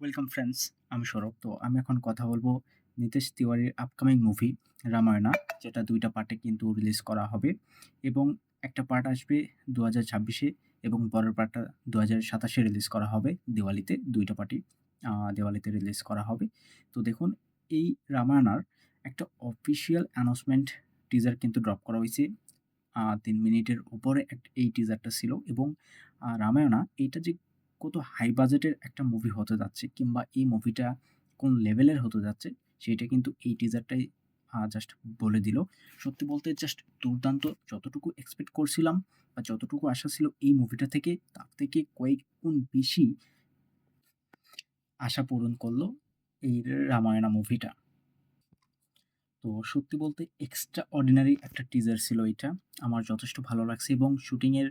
Welcome friends আমি সৌরভ। তো আমি এখন কথা বলব নিতেশ তিওয়ারির আপকামিং মুভি রামায়ণা যেটা দুইটা পার্টে কিন্তু রিলিজ করা হবে। এবং একটা পার্ট আসবে দু হাজার ছাব্বিশে এবং পরের পার্টটা দু হাজার সাতাশে রিলিজ করা হবে দিওয়ালিতে, দুইটা পার্টি দিওয়ালিতে রিলিজ করা হবে। তো দেখুন, এই রামায়ণার একটা অফিসিয়াল অ্যানাউন্সমেন্ট টিজার কিন্তু ড্রপ করা হয়েছে। তিন মিনিটের উপরে এই টিজারটা ছিল এবং রামায়ণা এইটা যে কত হাই বাজেটের একটা মুভি হতে যাচ্ছে কিংবা এই মুভিটা কোন লেভেলের হতে যাচ্ছে, সেটা কিন্তু এই টিজারটাই জাস্ট বলে দিল। সত্যি বলতে জাস্ট দুর্দান্ত, যতটুকু এক্সপেক্ট করছিলাম বা যতটুকু আশা ছিল এই মুভিটা থেকে, তার থেকে কয়েক গুণ বেশি আশা পূরণ করল এই রামায়ণা মুভিটা তো সত্যি বলতে এক্সট্রা অর্ডিনারি একটা টিজার ছিল এটা। আমার যথেষ্ট ভালো লাগছে এবং শুটিংয়ের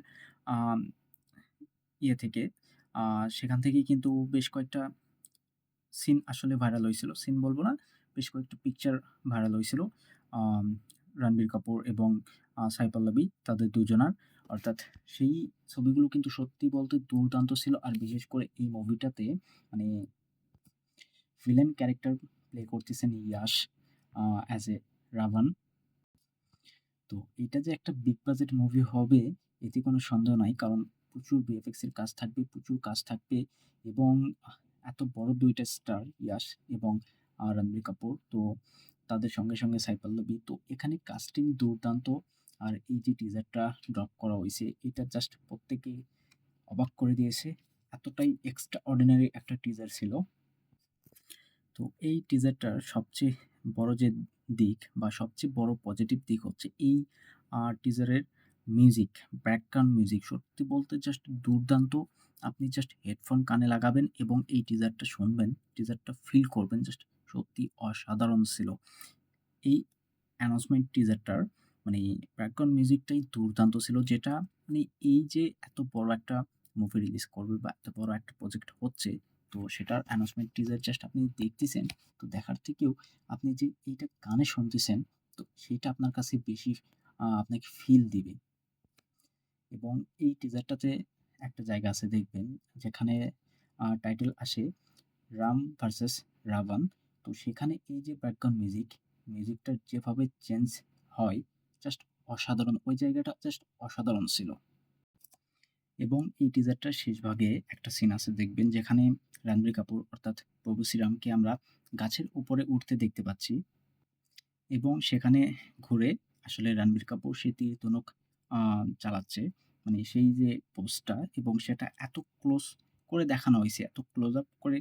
ইয়ে থেকে সেখান থেকেই কিন্তু বেশ কয়েকটা সিন আসলে ভাইরাল হয়েছিল। সিন বলব না, বেশ কয়েকটা পিকচার ভাইরাল হয়েছিল। রণবীর কাপুর এবং সাই তাদের দুজনার। অর্থাৎ সেই ছবিগুলো কিন্তু সত্যি বলতে দুর্দান্ত ছিল। আর বিশেষ করে এই মুভিটাতে মানে ভিলেন ক্যারেক্টার প্লে করতেছেন ইয়াশ অ্যাজ এ রাভান। তো এটা যে একটা বিগ বাজেট মুভি হবে, এতে কোনো সন্দেহ নাই। কারণ প্রচুর ভিএফএক্সের কাজ থাকবে, প্রচুর কাজ থাকবে এবং এত বড় দুইটা স্টার ইয়াশ এবং রণবীর কাপুর। তো তাদের সঙ্গে সঙ্গে সাইপাল্লবী তো এখানে কাস্টিং দুর্দান্ত। আর এই যে টিজারটা ড্রপ করা হয়েছে, এটা জাস্ট প্রত্যেকে অবাক করে দিয়েছে। এতটাই এক্সট্রা অর্ডিনারি একটা টিজার ছিল। তো এই টিজারটার সবচেয়ে বড় যে দিক বা সবচেয়ে বড় পজিটিভ দিক হচ্ছে এই টিজারের মিউজিক ব্যাকগ্রাউন্ড মিউজিক সত্যি বলতে জাস্ট দুর্দান্ত। আপনি জাস্ট হেডফোন কানে লাগাবেন এবং এই টিজারটা শুনবেন টিজারটা ফিল করবেন জাস্ট সত্যি অসাধারণ ছিল। এই অ্যানাউন্সমেন্ট টিজারটার মানে ব্যাকগ্রাউন্ড মিউজিকটাই দুর্দান্ত ছিল, যেটা মানে এই যে এত বড় একটা মুভি রিলিজ করবে বা এত বড় একটা প্রজেক্ট হচ্ছে, তো সেটার অ্যানাউন্সমেন্ট টিজার জাস্ট আপনি দেখতেছেন, তো দেখার থেকেও আপনি যে এইটা গানে শুনতেছেন, তো সেটা আপনার কাছে বেশি আপনাকে ফিল দিবে। এবং এই টিজারটাতে একটা জায়গা আছে দেখবেন, যেখানে টাইটেল আসে রাম ভার্সেস রাভান তো সেখানে এই যে ব্যাকগ্রাউন্ড মিউজিক মিউজিকটা যেভাবে চেঞ্জ হয় জাস্ট অসাধারণ। ওই জায়গাটা জাস্ট অসাধারণ ছিল। এবং এই টিজারটার শেষ ভাগে একটা সিন আছে দেখবেন, যেখানে রণবীর কাপুর অর্থাৎ প্রভু শ্রীরামকে আমরা গাছের উপরে উঠতে দেখতে পাচ্ছি। এবং সেখানে ঘুরে আসলে রণবীর কাপুর সে তীর ধনুক চালাচ্ছে। মানে সেই যে পোস্টটা এবং সেটা এত ক্লোজ করে দেখানো হয়েছে, এত ক্লোজ আপ করে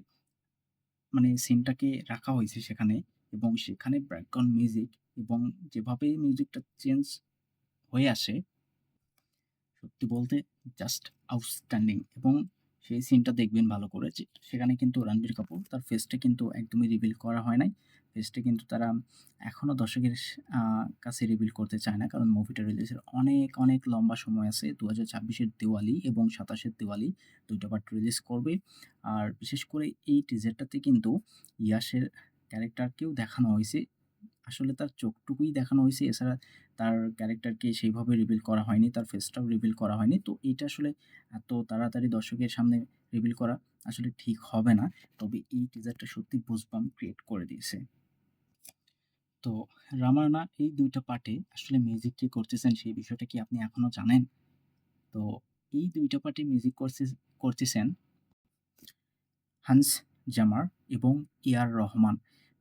মানে সিনটাকে রাখা হয়েছে সেখানে এবং সেখানে ব্যাকগ্রাউন্ড মিউজিক এবং যেভাবে মিউজিকটা চেঞ্জ হয়ে আসে, সত্যি বলতে জাস্ট আউটস্ট্যান্ডিং এবং সেই সিনটা দেখবেন ভালো করেছে সেখানে কিন্তু রণবীর কাপুর তার ফেসটা কিন্তু একদমই রিভিল করা হয় নাই। ফেসটা কিন্তু তারা এখনও দর্শকের কাছে রিভিল করতে চায় না। কারণ মুভিটা রিলিজের অনেক অনেক লম্বা সময় আছে। দু হাজার ছাব্বিশের দিওয়ালি এবং সাতাশের দিওয়ালি দুইটা পার্ট রিলিজ করবে। আর বিশেষ করে এই টিজারটাতে কিন্তু ইয়াসের ক্যারেক্টারকেও দেখানো হয়েছে। আসলে তার চোখটুকুই দেখানো হয়েছে। এছাড়া তার ক্যারেক্টারকে সেইভাবে রিভিল করা হয়নি। তার ফেসটাও রিভিল করা হয়নি। তো এইটা আসলে এত তাড়াতাড়ি দর্শকের সামনে রিভিল করা আসলে ঠিক হবে না। তবে এই টিজারটা সত্যি বুঝবাম ক্রিয়েট করে দিয়েছে। তো রামায়ণা এই দুইটা পার্টে আসলে মিউজিক কে করতেছেন সেই বিষয়টা কি আপনি এখনও জানেন? তো এই দুইটা পার্টে মিউজিক করছে, করতেছেন হান্স জামার এবং এয়ার রহমান।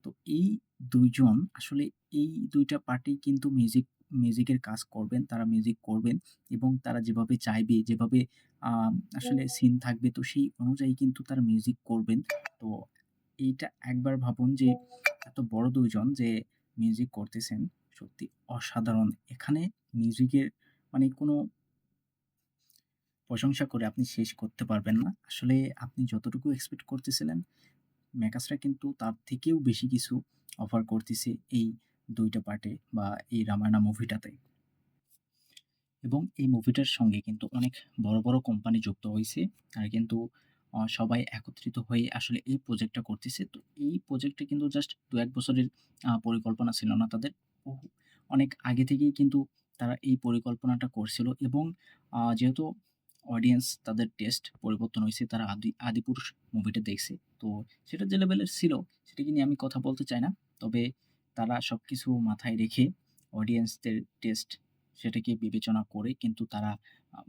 তো এই দুইজন আসলে এই দুইটা পার্টি কিন্তু মিউজিক মিউজিকের কাজ করবেন, তারা মিউজিক করবেন এবং তারা যেভাবে চাইবে, যেভাবে আসলে সিন থাকবে, তো সেই অনুযায়ী কিন্তু তারা মিউজিক করবেন। তো এইটা একবার ভাবুন যে এত বড় দুইজন যে মিউজিক করতেছেন, সত্যি অসাধারণ। এখানে মিউজিকের মানে কোনো প্রশংসা করে আপনি শেষ করতে পারবেন না। আসলে আপনি যতটুকু এক্সপেক্ট করতেছিলেন, মেকাসরা কিন্তু তার থেকেও বেশি কিছু অফার করতেছে এই দুইটা পার্টে বা এই রামায়ণা মুভিটাতে এবং এই মুভিটার সঙ্গে কিন্তু অনেক বড় বড় কোম্পানি যুক্ত হয়েছে আর কিন্তু সবাই একত্রিত হয়ে আসলে এই প্রজেক্টটা করতেছে তো এই প্রজেক্টটা কিন্তু জাস্ট দু এক বছরের পরিকল্পনা ছিল না তাদের অনেক আগে থেকেই কিন্তু তারা এই পরিকল্পনাটা করছিল এবং যেহেতু অডিয়েন্স তাদের টেস্ট পরিবর্তন হয়েছে, তারা আদি 'আদিপুরুষ' মুভিটা দেখছে। তো সেটা যে লেভেলের ছিল সেটাকে নিয়ে আমি কথা বলতে চাই না। তবে তারা সব কিছু মাথায় রেখে অডিয়েন্সদের টেস্ট সেটাকে বিবেচনা করে কিন্তু তারা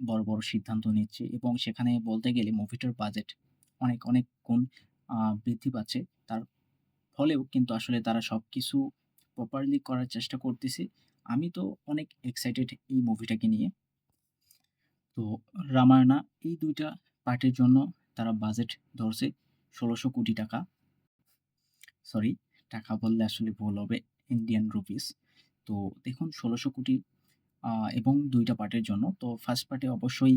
বড়, বড় সিদ্ধান্ত নিচ্ছে এবং সেখানে বলতে গেলে মুভিটার বাজেট অনেক, অনেক গুণ বৃদ্ধি পাচ্ছে। তার ফলেও কিন্তু আসলে তারা সব কিছু প্রপারলি করার চেষ্টা করতেছে। আমি তো অনেক এক্সাইটেড এই মুভিটাকে নিয়ে। তো 'রামায়ণা' এই দুইটা পার্টের জন্য তারা বাজেট ধরছে ষোলোশো কোটি টাকা সরি, টাকা বললে আসলে ভুল হবে। Indian rupees. তো দেখুন ১৬০০,০০,০০,০০০ আ এবং দুইটা পার্টের জন্য। তো ফার্স্ট পার্টে অবশ্যই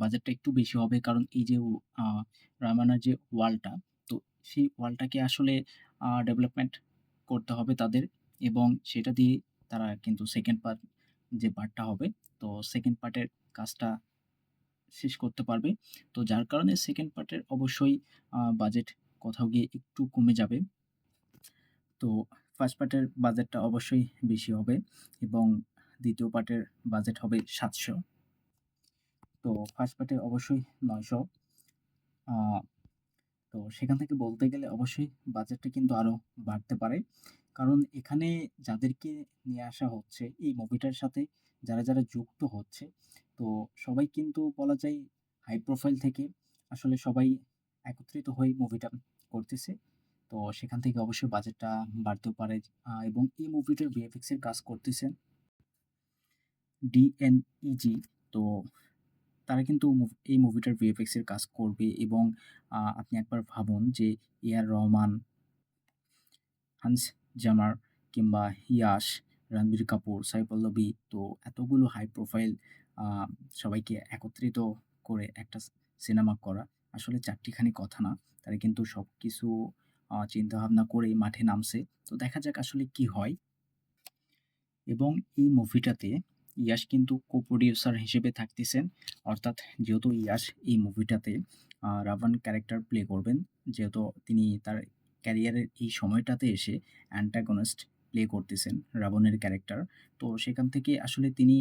বাজেটটা একটু বেশি হবে। কারণ এই যে রামায়ণার যে ওয়ালটা তো সেই ওয়ালটাকে আসলে ডেভেলপমেন্ট করতে হবে তাদের এবং সেটা দিয়ে তারা কিন্তু সেকেন্ড পার্ট যে পার্টটা হবে, তো সেকেন্ড পার্টের কাজটা শেষ করতে পারবে। তো যার কারণে সেকেন্ড পার্টের অবশ্যই বাজেট কোথাও গিয়ে একটু কমে যাবে। তো ফার্স্ট পার্টের বাজেটটা অবশ্যই বেশি হবে এবং ২য় পার্টের বাজেট হবে ৭০০ তো ফার্স্ট পার্টে অবশ্যই নয়শো তো সেখান থেকে বলতে গেলে অবশ্যই বাজেটটা কিন্তু আরও বাড়তে পারে। কারণ এখানে যাদেরকে নিয়ে আসা হচ্ছে এই মুভিটার সাথে যারা, যারা যুক্ত হচ্ছে, তো সবাই কিন্তু বলা যায় হাই প্রোফাইল থেকে আসলে সবাই একত্রিত হয়ে মুভিটা করতেছে। তো সেখান থেকে অবশ্যই বাজেটটা বাড়তেও পারে এবং এই মুভিটার ভিএফএক্স এর কাজ করতেছেন ডিএনইজি। তো তারা কিন্তু এই মুভিটার ভিএফএক্স এর কাজ করবে এবং আপনি একবার ভাবুন যে আর রহমান হান্স জামার কিংবা ইয়াশ, রণবীর কাপুর, সাই পল্লবী তো এতগুলো হাই প্রোফাইল সবাইকে একত্রিত করে একটা সিনেমা করা আসলে চারটিখানি কথা না। তারা কিন্তু সবকিছু আ চিন্তাভাবনা করেই মাঠে নামছে। তো দেখা যাক আসলে কি হয়। এবং এই মুভিটাতে ইয়াশ কিন্তু কো-প্রোডিউসার হিসেবে থাকতেছেন। অর্থাৎ যেহেতু ইয়াশ এই মুভিটাতে রাবণ ক্যারেক্টার প্লে করবেন। যেহেতু তিনি তার ক্যারিয়ারের এই সময়টাতে এসে অ্যান্টাগনিস্ট প্লে করতেছেন রাবণের ক্যারেক্টার। তো সেখান থেকে আসলে তিনি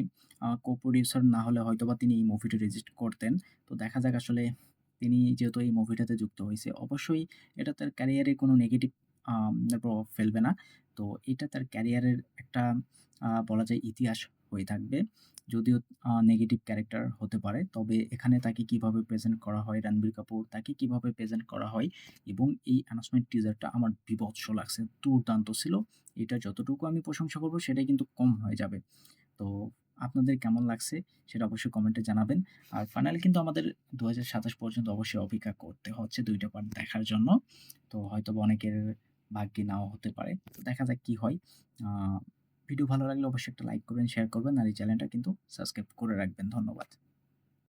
কো-প্রোডিউসার না হলে হয়তোবা তিনি এই মুভিটা রেজিস্ট করতেন। তো দেখা যাক আসলে তিনি যেহেতু এই মুভিটাতে যুক্ত হয়েছে, অবশ্যই এটা তার ক্যারিয়ারে কোনো নেগেটিভ প্রভাব ফেলবে না। তো এটা তার ক্যারিয়ারের একটা বলা যায় ইতিহাস হয়ে থাকবে। যদিও নেগেটিভ ক্যারেক্টার হতে পারে। তবে এখানে তাকে কীভাবে প্রেজেন্ট করা হয়, রণবীর কাপুর তাকে কীভাবে প্রেজেন্ট করা হয় এবং এই অ্যানাউন্সমেন্ট টিজারটা আমার বীভৎস লাগছে। দুর্দান্ত ছিল। এটা যতটুকু আমি প্রশংসা করব সেটাই কিন্তু কম হয়ে যাবে। তো আপনাদের কেমন লাগছে সেটা অবশ্যই কমেন্টে জানাবেন। আর ফাইনালি কিন্তু আমাদের ২০২৭ পর্যন্ত অবশ্যই অপেক্ষা করতে হচ্ছে দুইটা পার্ট দেখার জন্য। তো হয়তোবা অনেকের ভাগ্যে নাও হতে পারে। তো দেখা যাক কি হয়। ভিডিও ভালো লাগলে অবশ্যই একটা লাইক করবেন, শেয়ার করবেন আর এই চ্যানেলটা কিন্তু সাবস্ক্রাইব করে রাখবেন। ধন্যবাদ।